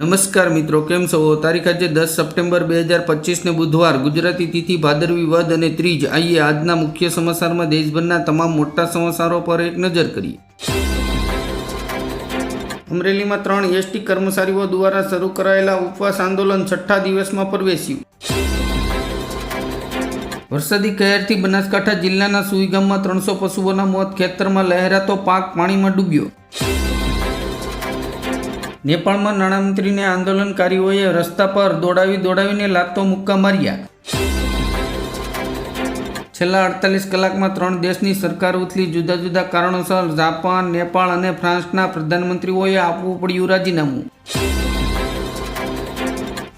નમસ્કાર મિત્રો, કેમ છો? તારીખ આજે દસ સપ્ટેમ્બર બે હજાર પચીસને બુધવાર. ગુજરાતી તિથિ, ભાદરવી વદ અને ત્રીજ. આઈએ આજના મુખ્ય સમાચારમાં દેશભરના તમામ મોટા સમાચારો પર એક નજર કરીએ. અમરેલીમાં ત્રણ એસટી કર્મચારીઓ દ્વારા શરૂ કરાયેલા ઉપવાસ આંદોલન છઠ્ઠા દિવસમાં પ્રવેશ્યું. વરસાદી કહેરથી બનાસકાંઠા જિલ્લાના સુઈગામમાં ત્રણસો પશુઓના મોત. ખેતરમાં લહેરાતો પાક પાણીમાં ડૂબ્યો. નેપાળમાં નાણામંત્રીને આંદોલનકારીઓએ રસ્તા પર દોડાવી દોડાવીને લાતો મુક્કા માર્યા. છેલ્લા અડતાલીસ કલાકમાં ત્રણ દેશની સરકાર ઉથલી જુદા જુદા કારણોસર જાપાન, નેપાળ અને ફ્રાન્સના પ્રધાનમંત્રીઓએ આપવું પડ્યું રાજીનામું.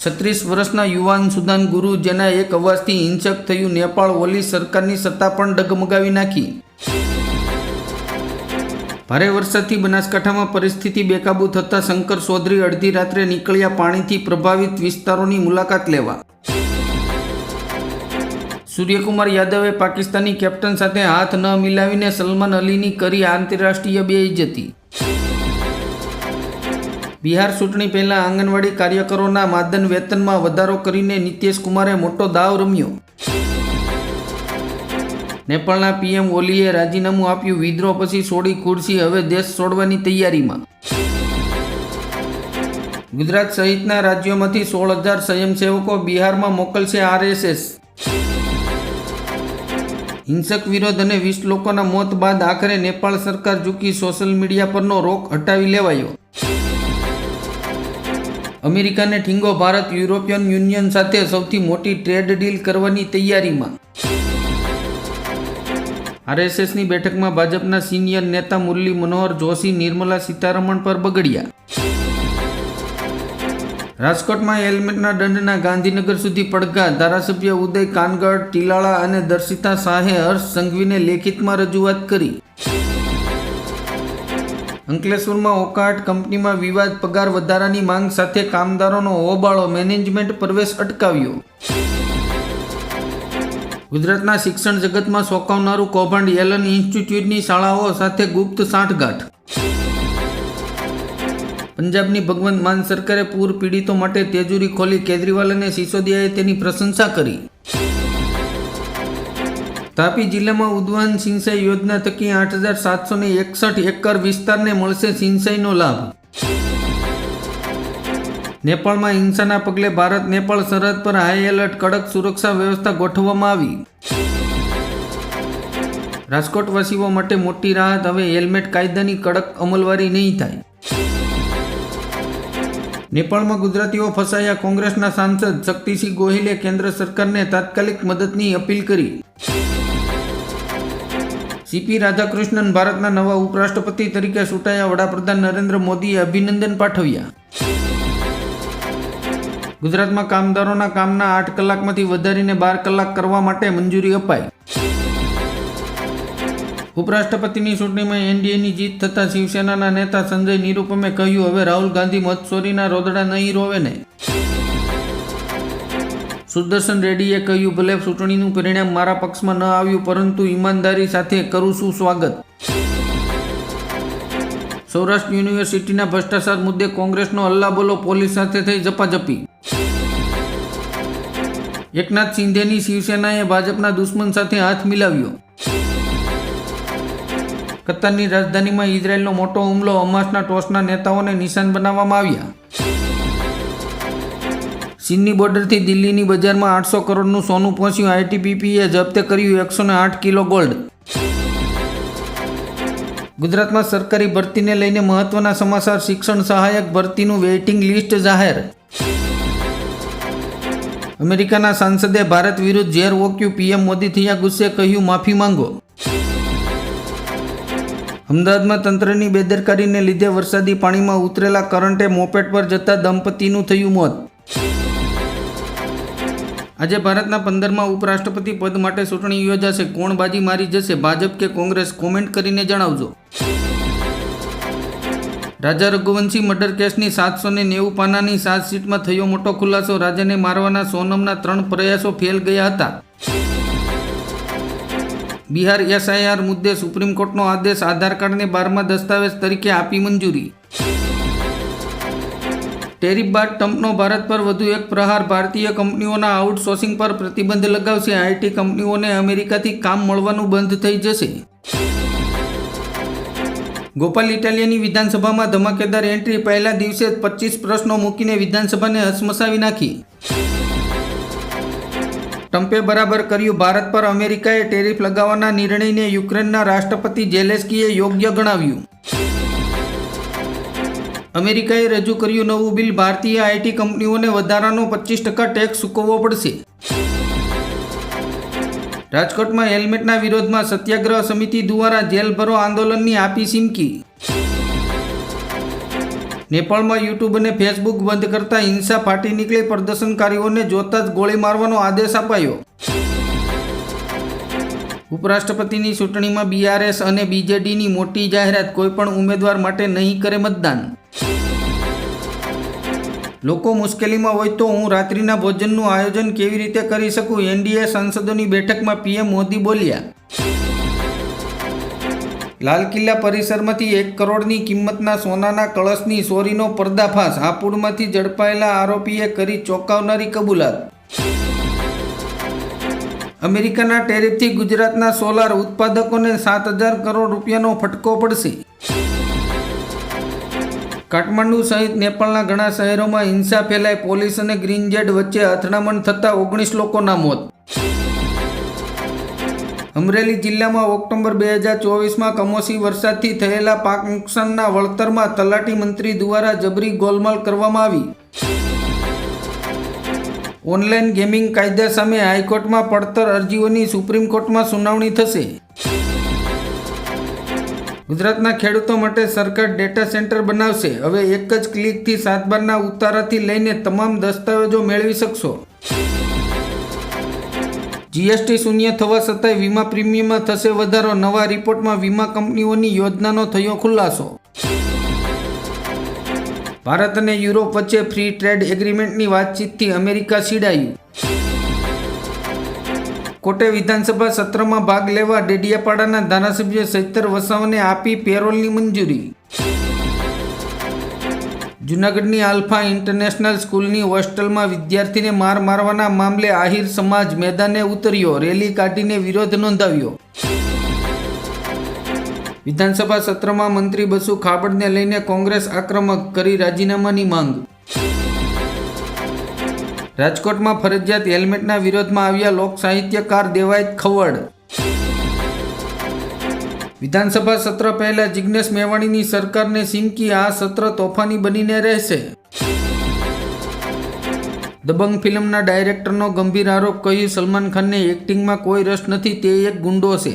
છત્રીસ વર્ષના યુવાન સુદાન ગુરુ, જેના એક અવાજથી હિંસક થયું, નેપાળ ઓલી સરકારની સત્તા પણ ડગમગાવી નાખી. ભારે વરસાદથી બનાસકાંઠામાં પરિસ્થિતિ બેકાબૂ થતાં શંકર ચૌધરી અડધી રાત્રે નીકળ્યા પાણીથી પ્રભાવિત વિસ્તારોની મુલાકાત લેવા. સૂર્યકુમાર યાદવે પાકિસ્તાની કેપ્ટન સાથે હાથ ન મિલાવીને સલમાન અલીની કરી આંતરરાષ્ટ્રીય બેઇજ્જતી બિહાર ચૂંટણી પહેલા આંગણવાડી કાર્યકરોના માદન વેતનમાં વધારો કરીને નીતિશ કુમારે મોટો દાવ રમ્યો. નેપાળના પીએમ ઓલીએ રાજીનામું આપ્યું, વિદ્રોહ પછી છોડી ખુરશી, હવે દેશ છોડવાની તૈયારીમાં. ગુજરાત સહિતના રાજ્યોમાંથી સોળ હજાર સ્વયંસેવકો બિહારમાં મોકલશે આરએસએસ. હિંસક વિરોધ અને વીસ લોકોના મોત બાદ આખરે નેપાળ સરકાર ઝૂકી સોશિયલ મીડિયા પરનો રોક હટાવી લેવાયો. અમેરિકાને ઠીંગો ભારત યુરોપિયન યુનિયન સાથે સૌથી મોટી ટ્રેડ ડીલ કરવાની તૈયારીમાં. આરએસએસની બેઠકમાં ભાજપના સિનિયર નેતા મુરલી મનોહર જોશી, નિર્મલા સીતારમણ પર બગડ્યા. રાજકોટમાં હેલ્મેટના દંડના ગાંધીનગર સુધી પડઘા. ધારાસભ્ય ઉદય કાનગડ, ટીલાળા અને દર્શિતા શાહે હર્ષ સંઘવીને લેખિતમાં રજૂઆત કરી. અંકલેશ્વરમાં ઓકાટ કંપનીમાં વિવાદ પગાર વધારાની માંગ સાથે કામદારોનો હોબાળો. મેનેજમેન્ટ પ્રવેશ અટકાવ્યો. ગુજરાતના શિક્ષણ જગતમાં સોંકાવનારું કૌભાંડ એલન ઇન્સ્ટિટ્યૂટની શાળાઓ સાથે ગુપ્ત સાંઠગાંઠ. પંજાબની ભગવંત માન સરકારે પૂર પીડિતો માટે તેજુરી ખોલી કેજરીવાલ અને સિસોદિયાએ તેની પ્રશંસા કરી. તાપી જિલ્લામાં ઉદ્વાન સિંચાઈ યોજના થકી આઠ હજાર સાતસો એકસઠ એકર વિસ્તારને મળશે સિંચાઈનો લાભ. નેપાળમાં હિંસાના પગલે ભારત, નેપાળ સરહદ પર હાઈ એલર્ટ કડક સુરક્ષા વ્યવસ્થા ગોઠવવામાં આવી. રાજકોટવાસીઓ માટે મોટી રાહત, હવે હેલ્મેટ કાયદાની કડક અમલવારી નહીં થાય. નેપાળમાં ગુજરાતીઓ ફસાયા કોંગ્રેસના સાંસદ શક્તિસિંહ ગોહિલે કેન્દ્ર સરકારને તાત્કાલિક મદદની અપીલ કરી. સીપી રાધાકૃષ્ણન ભારતના નવા ઉપરાષ્ટ્રપતિ તરીકે ચૂંટાયા વડાપ્રધાન નરેન્દ્ર મોદીએ અભિનંદન પાઠવ્યા. ગુજરાતમાં કામદારોના કામના આઠ કલાકમાંથી વધારીને બાર કલાક કરવા માટે મંજૂરી અપાઈ. ઉપરાષ્ટ્રપતિની ચૂંટણીમાં એનડીએની જીત થતાં શિવસેનાના નેતા સંજય નિરૂપમે કહ્યું, હવે રાહુલ ગાંધી મતચોરીના રોદડા નહીં રોવે ને. સુદર્શન રેડ્ડીએ કહ્યું, ભલે ચૂંટણીનું પરિણામ મારા પક્ષમાં ન આવ્યું, પરંતુ ઈમાનદારી સાથે કરું છું સ્વાગત. સૌરાષ્ટ્ર યુનિવર્સિટીના ભ્રષ્ટાચાર મુદ્દે કોંગ્રેસનો હલ્લાબોલો પોલીસ સાથે થઈ ઝપાઝપી. એકનાથ શિંદેની શિવસેનાએ ભાજપના દુશ્મન સાથે હાથ મિલાવ્યો. કતારની રાજધાનીમાં ઇઝરાયેલનો મોટો હુમલો હમાસના ટોસના નેતાઓને નિશાન બનાવવામાં આવ્યા. ચીનની બોર્ડરથી દિલ્હીની બજારમાં આઠસો કરોડનું સોનું પહોંચ્યું આઈટીપીપીએ જપ્તે કર્યું એકસો આઠ કિલો ગોલ્ડ. ગુજરાતમાં સરકારી ભરતીને લઈને મહત્વના સમાચાર. શિક્ષણ સહાયક ભરતીનું વેઇટિંગ લિસ્ટ જાહેર. અમેરિકાના સાંસદે ભારત વિરુદ્ધ ઝેર ઓક્યું પીએમ મોદી થયા ગુસ્સે કહ્યું, માફી માંગો. અમદાવાદમાં તંત્રની બેદરકારીને લીધે વરસાદી પાણીમાં ઉતરેલા કરંટે મોપેટ પર જતા દંપતીનું થયું મોત. આજે ભારતના પંદરમાં ઉપરાષ્ટ્રપતિ પદ માટે ચૂંટણી યોજાશે. કોણ બાજી મારી જશે? ભાજપ કે કોંગ્રેસ? કોમેન્ટ કરીને જણાવજો. રાજા રઘુવંશી મર્ડર કેસની સાતસો ને નેવું પાનાની ચાર્જશીટમાં થયો મોટો ખુલાસો. રાજાને મારવાના સોનમના ત્રણ પ્રયાસો ફેલ ગયા હતા. બિહાર એસઆઈઆર મુદ્દે સુપ્રીમ કોર્ટનો આદેશ આધાર કાર્ડને બારમા દસ્તાવેજ તરીકે આપી મંજૂરી. ટેરિફ બાદ ટ્રમ્પનો ભારત પર વધુ એક પ્રહાર ભારતીય કંપનીઓના આઉટસોર્સિંગ પર પ્રતિબંધ લગાવશે. આઈટી કંપનીઓને અમેરિકાથી કામ મળવાનું બંધ થઈ જશે. ગોપાલ ઇટાલિયાની વિધાનસભામાં ધમાકેદાર એન્ટ્રી પહેલા દિવસે પચીસ પ્રશ્નો મૂકીને વિધાનસભાને હસમસાવી નાખી. ટ્રમ્પે બરાબર કર્યું, ભારત પર અમેરિકાએ ટેરિફ લગાવવાના નિર્ણયને યુક્રેનના રાષ્ટ્રપતિ જેલેસ્કીએ યોગ્ય ગણાવ્યું. અમેરિકાએ રજૂ કર્યું નવું બિલ, ભારતીય આઈટી કંપનીઓને વધારાનો પચીસ ટકા ટેક્સ ચૂકવવો પડશે. રાજકોટમાં હેલ્મેટના વિરોધમાં સત્યાગ્રહ સમિતિ દ્વારા જેલ ભરો આંદોલનની આપી સિમકી. નેપાળમાં યુટ્યુબ અને ફેસબુક બંધ કરતા હિંસા ફાટી નીકળી પ્રદર્શનકારીઓને જોતા જ ગોળી મારવાનો આદેશ અપાયો. ઉપરાષ્ટ્રપતિની ચૂંટણીમાં બીઆરએસ અને બીજેડીની મોટી જાહેરાત કોઈપણ ઉમેદવાર માટે નહીં કરે મતદાન. લોકો મુશ્કેલીમાં હોય તો હું રાત્રિના ભોજનનું આયોજન કેવી રીતે કરી શકું? એનડીએ સાંસદોની બેઠકમાં પીએમ મોદી બોલ્યા. લાલ કિલ્લા પરિસરમાંથી એક કરોડની કિંમતના સોનાના કળશની ચોરીનો પર્દાફાશ. હાપુડમાંથી ઝડપાયેલા આરોપીએ કરી ચોંકાવનારી કબૂલાત. અમેરિકાના ટેરિફથી ગુજરાતના સોલાર ઉત્પાદકોને સાત હજાર કરોડ રૂપિયાનો ફટકો પડશે. કાઠમાંડુ સહિત નેપાળના ઘણા શહેરોમાં હિંસા ફેલાઈ પોલીસ અને ગ્રીન જેડ વચ્ચે અથડામણ થતા ઓગણીસ લોકોના મોત. અમરેલી જિલ્લામાં ઓક્ટોબર બે હજાર ચોવીસમાં કમોસી વરસાદથી થયેલા પાક નુકસાનના વળતરમાં તલાટી મંત્રી દ્વારા જબરી ગોલમાલ કરવામાં આવી. ઓનલાઈન ગેમિંગ કાયદા સામે હાઈકોર્ટમાં પડતર અરજીઓની સુપ્રીમ કોર્ટમાં સુનાવણી થશે. ગુજરાતના ખેડૂતો માટે સરકાર ડેટા સેન્ટર બનાવશે. હવે એક જ ક્લિકથી સાતબારના ઉતારાથી લઈને તમામ દસ્તાવેજો મેળવી શકશો. જીએસટી શૂન્ય થવા છતાંય વીમા પ્રીમિયમમાં થશે વધારો. નવા રિપોર્ટમાં વીમા કંપનીઓની યોજનાનો થયો ખુલાસો. ભારત અને યુરોપ વચ્ચે ફ્રી ટ્રેડ એગ્રીમેન્ટની વાતચીતથી અમેરિકા છીડાયું કોટે વિધાનસભા સત્રમાં ભાગ લેવા ડેડિયાપાડાના ધારાસભ્ય સૈતર વસાવાને આપી પેરોલની મંજૂરી. જૂનાગઢની આલ્ફા ઇન્ટરનેશનલ સ્કૂલની હોસ્ટેલમાં વિદ્યાર્થીને માર મારવાના મામલે આહિર સમાજ મેદાને ઉતર્યો, રેલી કાઢીને વિરોધ નોંધાવ્યો. વિધાનસભા સત્રમાં મંત્રી બસુ ખાબડને લઈને કોંગ્રેસ આક્રમક કરી રાજીનામાની માંગ. રાજકોટમાં ફરજિયાત હેલ્મેટના વિરોધમાં આવ્યા લોક સાહિત્યકાર દેવાયત ખવડ. વિધાનસભા સત્ર પહેલા જિગ્નેશ મેવાણીની સરકારને સિમકી આ સત્ર તોફાની બનીને રહેશે. દબંગ ફિલ્મના ડાયરેક્ટરનો ગંભીર આરોપ કહ્યું, સલમાન ખાનને એક્ટિંગમાં કોઈ રસ નથી, તે એક ગુંડો છે.